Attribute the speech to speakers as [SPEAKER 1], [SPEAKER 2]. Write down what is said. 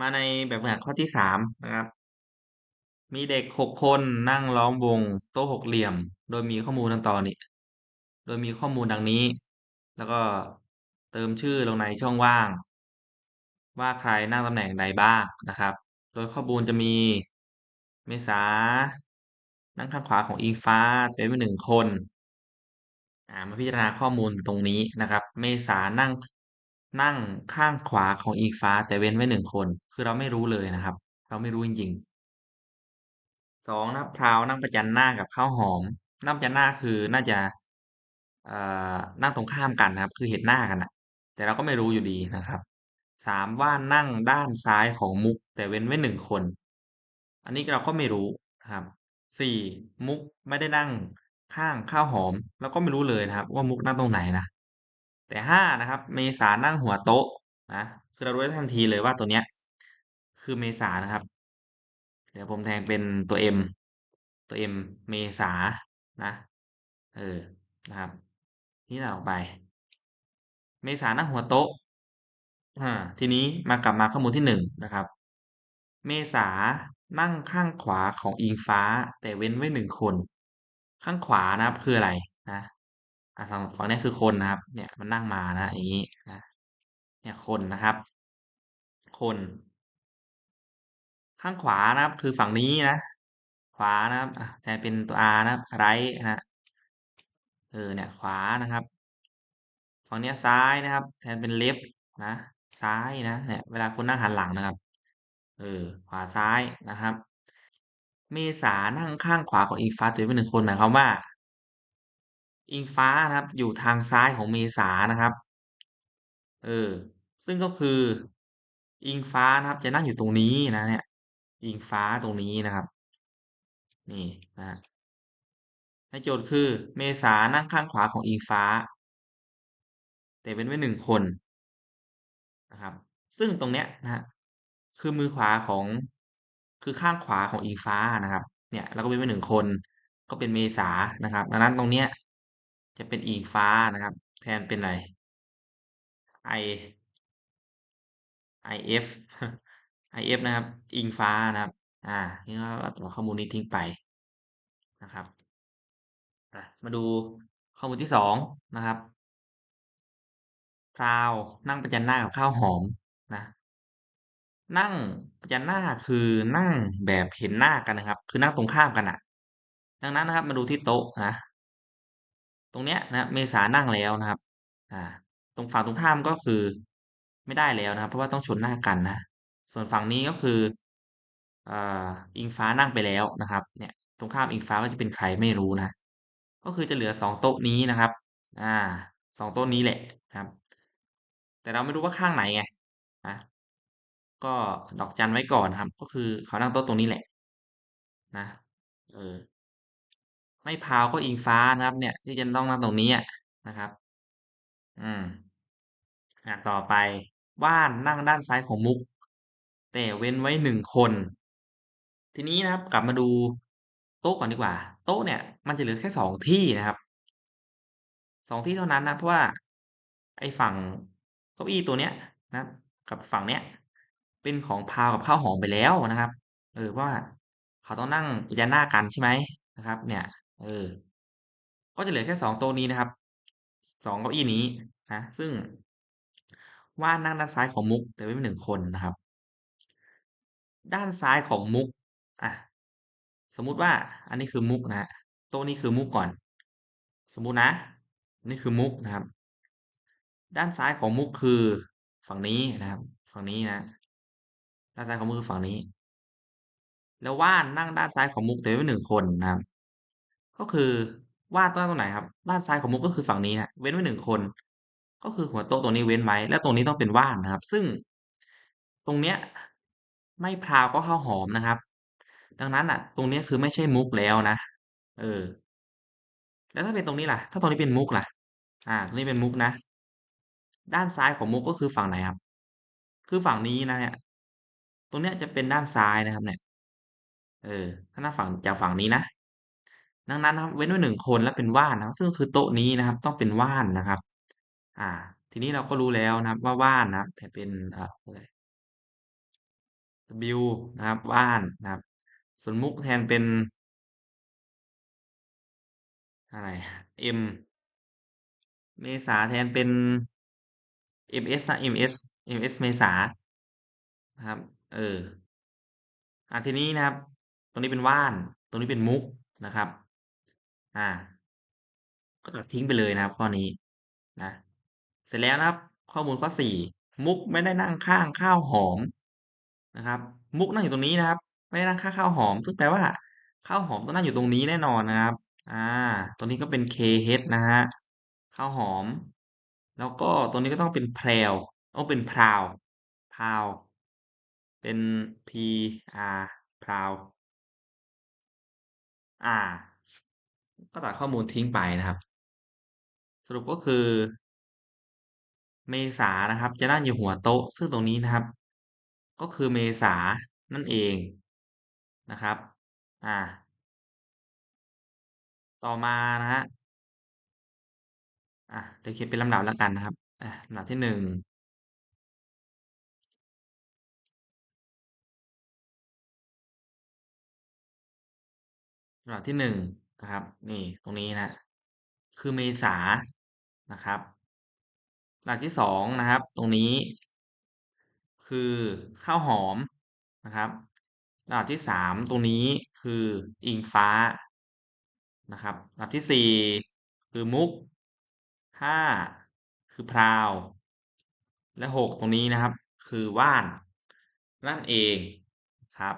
[SPEAKER 1] มาในแบบฝึกหัดข้อที่สามนะครับ มีเด็กหกคนนั่งล้อมวงโต๊ะหกเหลี่ยม โดยมีข้อมูลดังต่อนี้โดยมีข้อมูลดังนี้ แล้วก็เติมชื่อลงในช่องว่าง ว่าใครนั่งตำแหน่งใดบ้างนะครับ โดยข้อมูลจะมีเมษา นั่งข้างขวาของอิงฟ้าเป็นไปหนึ่งคน อ่ามาพิจารณาข้อมูลตรงนี้นะครับ เมษานั่ง นั่งข้างขวาของอิงฟ้าแต่เว้นไว้หนึ่งคน คือเราไม่รู้เลยนะครับ เราไม่รู้จริงๆสองนะครับพราวนั่งประจันหน้ากับข้าวหอม นั่งประจันหน้าคือน่าจะเอ่อนั่งตรงข้ามกันนะครับ คือเห็นหน้ากันนะแต่เราก็ไม่รู้อยู่ดีนะครับสามว่านนั่งด้านซ้ายของมุก แต่เว้นไว้หนึ่งคน อันนี้เราก็ไม่รู้นะครับสี่มุกไม่ได้นั่งข้างข้าวหอมเราก็ไม่รู้เลยนะครับ ว่ามุกนั่งตรงไหนนะ แต่ห้านะครับ เมษานั่งหัวโต๊ะนะคือเรารู้ได้ทันทีเลยว่าตัวเนี้ย คือเมษานะครับ เดี๋ยวผมแทนเป็นตัว M ตัว M เมษานะ เออนะครับ นี่ต่อไป เมษานั่งหัวโต๊ะอาทีนี้มากลับมาข้อมูลที่หนึ่งนะครับ เมษานั่งข้างขวาของอิงฟ้า แต่เว้นไว้หนึ่งคน ข้างขวานะครับคืออะไรนะ อ่าฝั่งฝั่งนี้คือคนนะครับ เนี่ยมันนั่งมานะอย่างงี้นะเนี่ยคนนะครับ คน ข้างขวานะครับ คือฝั่งนี้นะขวานะครับอ่าแทนเป็นตัว R นะครับ right นะเออเนี่ยขวานะครับ ฝั่งนี้ซ้ายนะครับแทนเป็น left นะซ้ายนะเนี่ยเวลาคุณนั่งหันหลังนะครับ เออ ขวาซ้ายนะครับ เมษานั่งข้างขวาของอิงฟ้าแต่เว้นไว้หนึ่งคนหมายความว่า อิงฟ้านะครับ อยู่ทางซ้ายของเมษานะครับ เออ ซึ่งก็คือ อิงฟ้านะครับ จะนั่งอยู่ตรงนี้นะเนี่ย อิงฟ้าตรงนี้นะครับ นี่นะในโจทย์คือเมษานั่งข้างขวาของอิงฟ้า แต่เว้นไว้หนึ่งคนนะครับ ซึ่งตรงเนี้ยนะคือมือขวาของคือข้างขวาของอิงฟ้านะครับ เนี่ย แล้วก็เว้นไว้หนึ่งคน ก็เป็นเมษานะครับ ดังนั้นตรงเนี้ย จะเป็นอิงฟ้านะครับ แทนเป็นอะไร I IF IF นะครับ อิงฟ้านะครับ อ่างี้ก็ตัดข้อมูลนี้ทิ้งไปนะครับมาดูข้อมูลที่สองนะครับพราวนั่งประจันหน้ากับข้าวหอมนะ นั่งประจันหน้าคือนั่งแบบเห็นหน้ากันนะครับ คือนั่งตรงข้ามกันน่ะดังนั้นนะครับ มาดูที่โต๊ะนะ ตรงเนี้ยนะเมษานั่งแล้วนะครับ อ่า ตรงฝั่งตรงข้ามก็คือไม่ได้แล้วนะครับ เพราะว่าต้องชนหน้ากันนะ ส่วนฝั่งนี้ก็คืออ่าอิงฟ้านั่งไปแล้วนะครับ เนี่ย ตรงข้ามอิงฟ้าก็จะเป็นใครไม่รู้นะ ก็คือจะเหลือ2โต๊ะนี้นะครับ อ่า2โต๊ะนี้แหละครับ แต่เราไม่รู้ว่าข้างไหนไงนะก็ดอกจันไว้ก่อนนะครับ ก็คือเขานั่งโต๊ะตรงนี้แหละ นะ เออ ไม่พาวก็อิงฟ้านะครับ เนี่ย ที่จะต้องนั่งตรงนี้นะครับ อืมอ่าต่อไปว่านนั่งด้านซ้ายของมุก แต่เว้นไว้หนึ่งคน ทีนี้นะครับ กลับมาดูโต๊ะก่อนดีกว่า โต๊ะเนี่ย มันจะเหลือแค่2ที่นะครับ2ที่เท่านั้นนะเพราะว่า ไอ้ฝั่งเก้าอี้ตัวเนี้ยนะกับฝั่งเนี้ย เป็นของพาวกับข้าวหอมไปแล้วนะครับ เออเพราะว่าเขาต้องนั่งประจันหน้ากันใช่ไหม?นะครับ เนี่ย เออ ก็จะเหลือแค่2โต๊ะนี้นะครับ2เก้าอี้นี้นะซึ่งว่านนั่งด้านซ้ายของมุก แต่เว้นไว้หนึ่งคนนะครับ ด้านซ้ายของมุกอะสมมุติว่าอันนี้คือมุกนะครับโต๊ะนี้คือมุกก่อน สมมุตินะ นี่คือมุกนะครับ ด้านซ้ายของมุกคือฝั่งนี้นะครับ ฝั่งนี้นะ ด้านซ้ายของมุกคือฝั่งนี้ แล้วว่านนั่งด้านซ้ายของมุกแต่เว้นไว้หนึ่งคนนะครับ ก็คือวานต้องนั่งตรงไหนครับด้านซ้ายของมุกก็คือฝั่งนี้ครับเว้นไว้หนึ่งคน ก็คือหัวโต๊ะตรงนี้เว้นไว้และตรงนี้ต้องเป็นว่านนะครับ ซึ่งตรงเนี้ยไม่พราวก็ข้าวหอมนะครับ ดังนั้นน่ะ ตรงเนี้ยคือไม่ใช่มุกแล้วนะเออ แล้วถ้าเป็นตรงนี้ล่ะ ถ้าตรงนี้เป็นมุกล่ะ อ่า ตรงนี้เป็นมุกนะ ด้านซ้ายของมุกก็คือฝั่งไหนครับ?คือฝั่งนี้นะเนี่ยตรงเนี้ยจะเป็นด้านซ้ายนะครับ เนี่ย เออถ้าหน้าฝั่งจากฝั่งนี้นะ ดังนั้นนะครับเว้นไว้หนึ่งคนและเป็นว่านนะครับซึ่งคือโต๊ะนี้นะครับต้องเป็นว่านนะครับ อ่า ทีนี้เราก็รู้แล้วนะครับว่าว่านนะครับแต่เป็นอ่อะไร W นะครับว่านนะครับ ส่วนมุกแทนเป็นอะไร M เมษาแทนเป็น MS นะ MS MS เมษานะครับ เอออะทีนี้นะครับ ตรงนี้เป็นว่าน ตรงนี้เป็นมุกนะครับ อ่า ก็ตัดทิ้งไปเลยนะครับ ข้อนี้นะ เสร็จแล้วนะครับ ข้อมูลข้อสี่มุกไม่ได้นั่งข้างข้าวหอมนะครับ มุกนั่งอยู่ตรงนี้นะครับ ไม่ได้นั่งข้างข้าวหอม ซึ่งแปลว่าข้าวหอมต้องนั่งอยู่ตรงนี้แน่นอนนะครับ อ่าตรงนี้ก็เป็น KH นะฮะข้าวหอม แล้วก็ตรงนี้ก็ต้องเป็นแพรวต้องเป็นพราวพราวเป็น PR พราวอ่า ก็ตัดข้อมูลทิ้งไปนะครับ สรุปก็คือ เมษานะครับ จะนั่งอยู่หัวโต๊ะ ซึ่งตรงนี้นะครับ ก็คือเมษานั่นเองนะครับ อ่า ต่อมานะฮะอะเดี๋ยวเขียนเป็นลำดับแล้วกันนะครับอะลำดับที่หนึ่งลำดับที่หนึ่ง นะครับ นี่ตรงนี้นะ คือเมษานะครับลำดับที่สองนะครับ ตรงนี้ คือข้าวหอมนะครับลำดับที่สามตรงนี้คืออิงฟ้านะครับลำดับที่สี่คือมุกห้าคือพราว และหกตรงนี้นะครับ คือว่านนั่นเองครับ